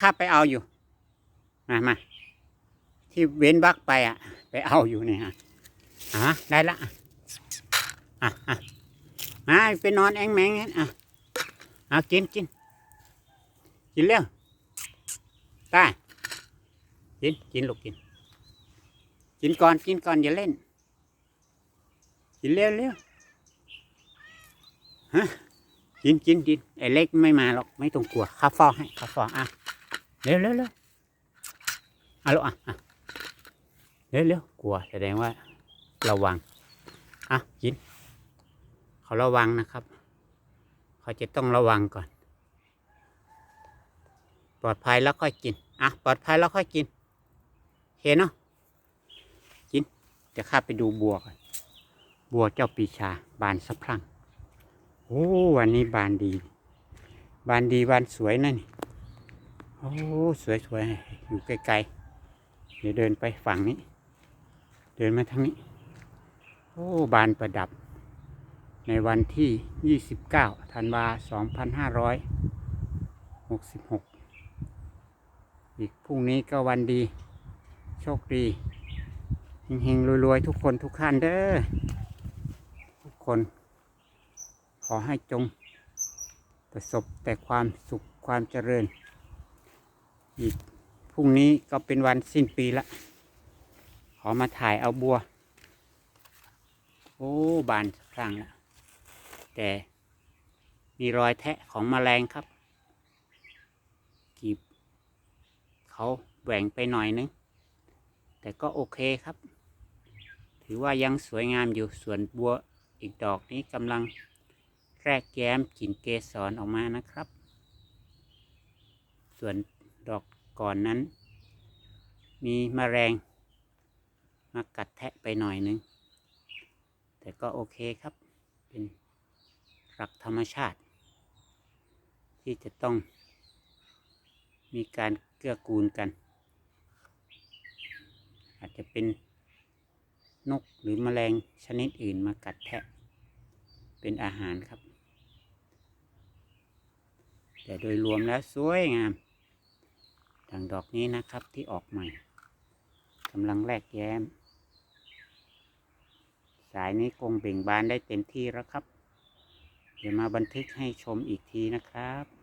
ข้าไปเอาอยู่ มามาที่เว้นวักไปอะ ไปเอาอยู่เนี่ยฮะอะได้ละอะอะมาไปนอนแองแมงงั้นอะกินกินกินเร็วตายกินกินลูกกิน กินก่อนกินก่อนอย่าเล่น กินเร็วเร็วฮะกินกินกินไอ้เล็กไม่มาหรอกไม่ต้องกลัวข้าฟอให้ข้าฟออะ เร็วเร็วเร็วเอาลูกอะอะเร็วเร็วกลัวแสดงว่า ระวังอะกิน เขาระวังนะครับ เขาจะต้องระวังก่อน ปลอดภัยแล้วค่อยกินอะปลอดภัยแล้วค่อยกินโอเคเนาะกินเดี๋ยวข้าไปดูบัวก่อนบัวเจ้าปีชาบานสะพรั่งโอ้วันนี้บานดี บานดีบานสวยนะนี่ โอ้สวยสวยๆอยู่ไกลๆเดี๋ยวเดินไปฝั่งนี้ เดินมาทางนี้ โอ้บานประดับ ในวันที่ 29ธันวา2566 อีกพรุ่งนี้ก็วันดี โชคดีเฮงๆรวยๆ ทุกคนทุกท่านเด้อทุกคน ขอให้จงประสบแต่ความสุขความเจริญ อีกพรุ่งนี้ก็เป็นวันสิ้นปีละ ขอมาถ่ายเอาบัว โอ้ บานครั้งละแต่มีรอยแทะของแมลงครับ กีบ เขาแหว่งไปหน่อยนึง แต่ก็โอเคครับ ถือว่ายังสวยงามอยู่ส่วนบัวอีกดอกนี้กำลังแรกแย้มกลิ่นเกสรออกมานะครับ ส่วน ดอกก่อนนั้น มีแมลงมากัดแทะไปหน่อยนึง แต่ก็โอเคครับ เป็นหลักธรรมชาติ ที่จะต้องมีการเกื้อกูลกัน อาจจะเป็นนกหรือแมลงชนิดอื่นมากัดแทะ เป็นอาหารครับ แต่โดยรวมแล้วสวยงาม ดังดอกนี้นะครับที่ออกใหม่กำลังแรกแย้ม สายนี้คงเบ่งบานได้เต็มที่แล้วครับ เดี๋ยวมาบันทึกให้ชมอีกทีนะครับ